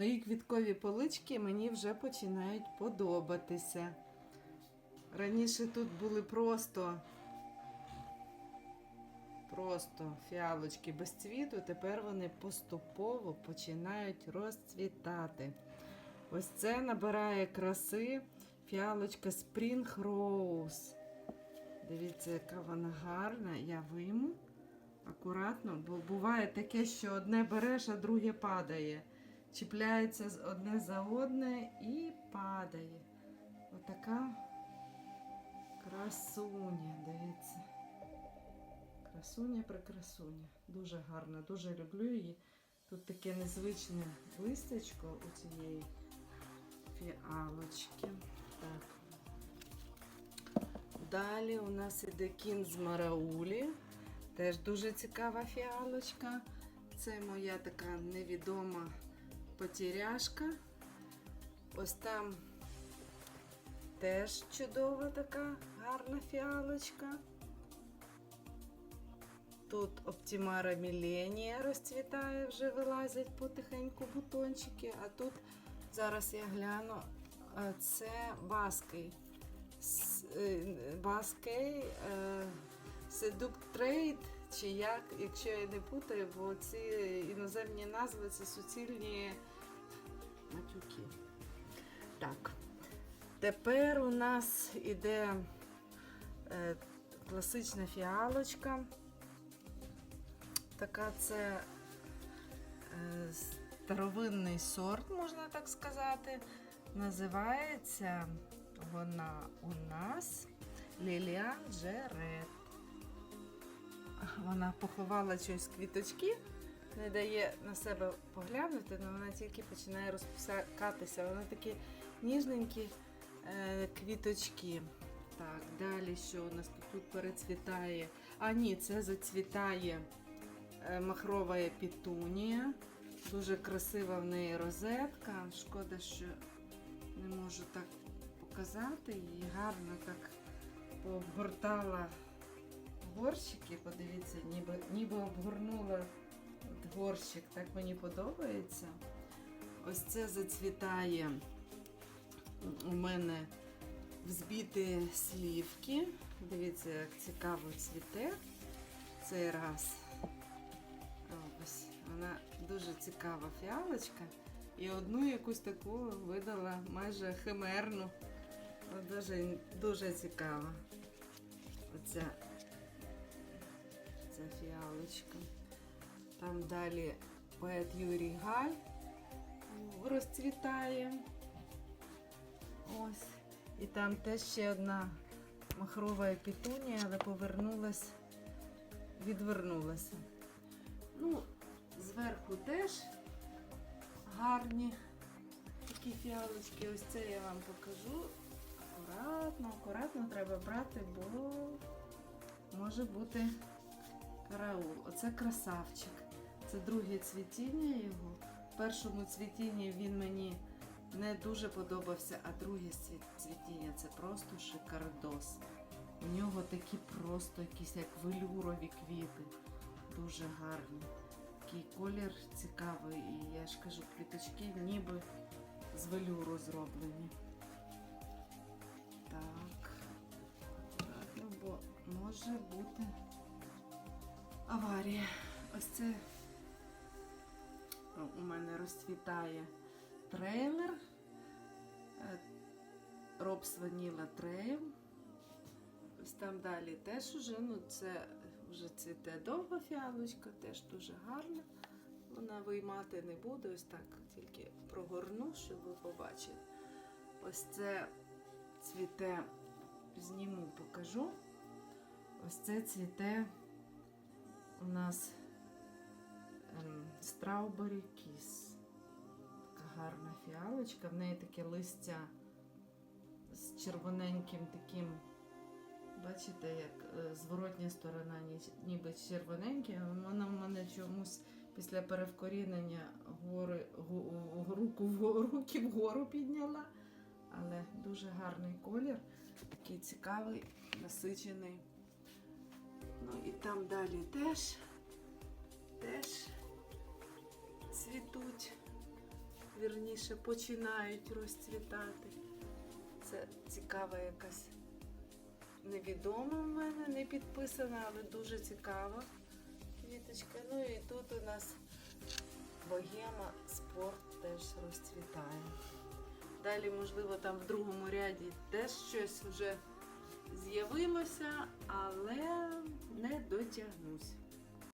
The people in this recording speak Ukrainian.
Мої квіткові полички мені вже починають подобатися. Раніше тут були просто, просто фіалочки без цвіту, тепер вони поступово починають розцвітати. Ось це набирає краси фіалочка Spring Rose. Дивіться, яка вона гарна. Я вийму акуратно, бо буває таке, що одне береш, а друге падає. Чіпляється одне за одне і падає. Отака красуня, дивіться. Красуня прикрасуня. Дуже гарна, дуже люблю її. Тут таке незвичне листячко у цієї фіалочки. Так. Далі у нас іде кін з Мараулі. Теж дуже цікава фіалочка. Це моя така невідома потеряшка. Ось там теж чудова така гарна фіалочка. Тут Оптімара Міленія розцвітає, вже вилазять потихеньку бутончики, а тут зараз я гляну, це Баский. С- е, Баскей е, Седуктрейд, чи як, якщо я не путаю, бо ці іноземні назви це суцільні матюки. Так. Тепер у нас іде е, класична фіалочка. Така це е, старовинний сорт, можна так сказати. Називається вона у нас Ліліан Джерет. Вона поховала щось квіточки, не дає на себе поглянути, але вона тільки починає розпускатися. Вона такі ніжненькі е, квіточки. Так, далі що у нас тут, перецвітає? А, ні, це зацвітає е, махрова пітунія. Дуже красива в неї розетка. Шкода, що не можу так показати. Її гарно так пообгортала горщики. Подивіться, ніби, ніби обгорнула горщик. Так мені подобається. Ось це зацвітає у мене взбіти слівки. Дивіться, як цікаво цвіте цей раз. Ось, вона дуже цікава фіалочка. І одну якусь таку видала майже химерну. Дуже, дуже цікава. Оця ця фіалочка. Там далі поет Юрій Галь розцвітає. Ось. І там теж ще одна махрова пітунія, але повернулась, відвернулася. Ну, зверху теж гарні такі фіалочки. Ось це я вам покажу. Акуратно, акуратно треба брати, бо може бути караул. Оце красавчик. Це друге цвітіння його. В першому цвітінні він мені не дуже подобався, а друге цвітіння це просто шикардос. У нього такі просто якісь як велюрові квіти. Дуже гарні. Такий колір цікавий, і я ж кажу, квіточки ніби з велюру зроблені. Так. Ну, бо може бути аварія. Ось це у мене розцвітає трейлер. Е, Робс Ваніла Трейл. Ось там далі теж уже, ну це вже цвіте довга фіалочка, теж дуже гарна. Вона виймати не буде, ось так тільки прогорну, щоб ви побачили. Ось це цвіте, зніму, покажу. Ось це цвіте у нас Strawberry Kiss. Така гарна фіалочка. В неї таке листя з червоненьким таким. Бачите, як е, зворотня сторона ніби червоненьке, вона в мене чомусь після перевкорінення гори, руку руки вгору підняла. Але дуже гарний колір, такий цікавий, насичений. Ну і там далі теж, теж цвітуть вірніше, починають розцвітати. Це цікава якась невідома в мене, не підписана, але дуже цікава квіточка. Ну і тут у нас богема спорт теж розцвітає. Далі, можливо, там в другому ряді теж щось вже з'явилося, але не дотягнусь.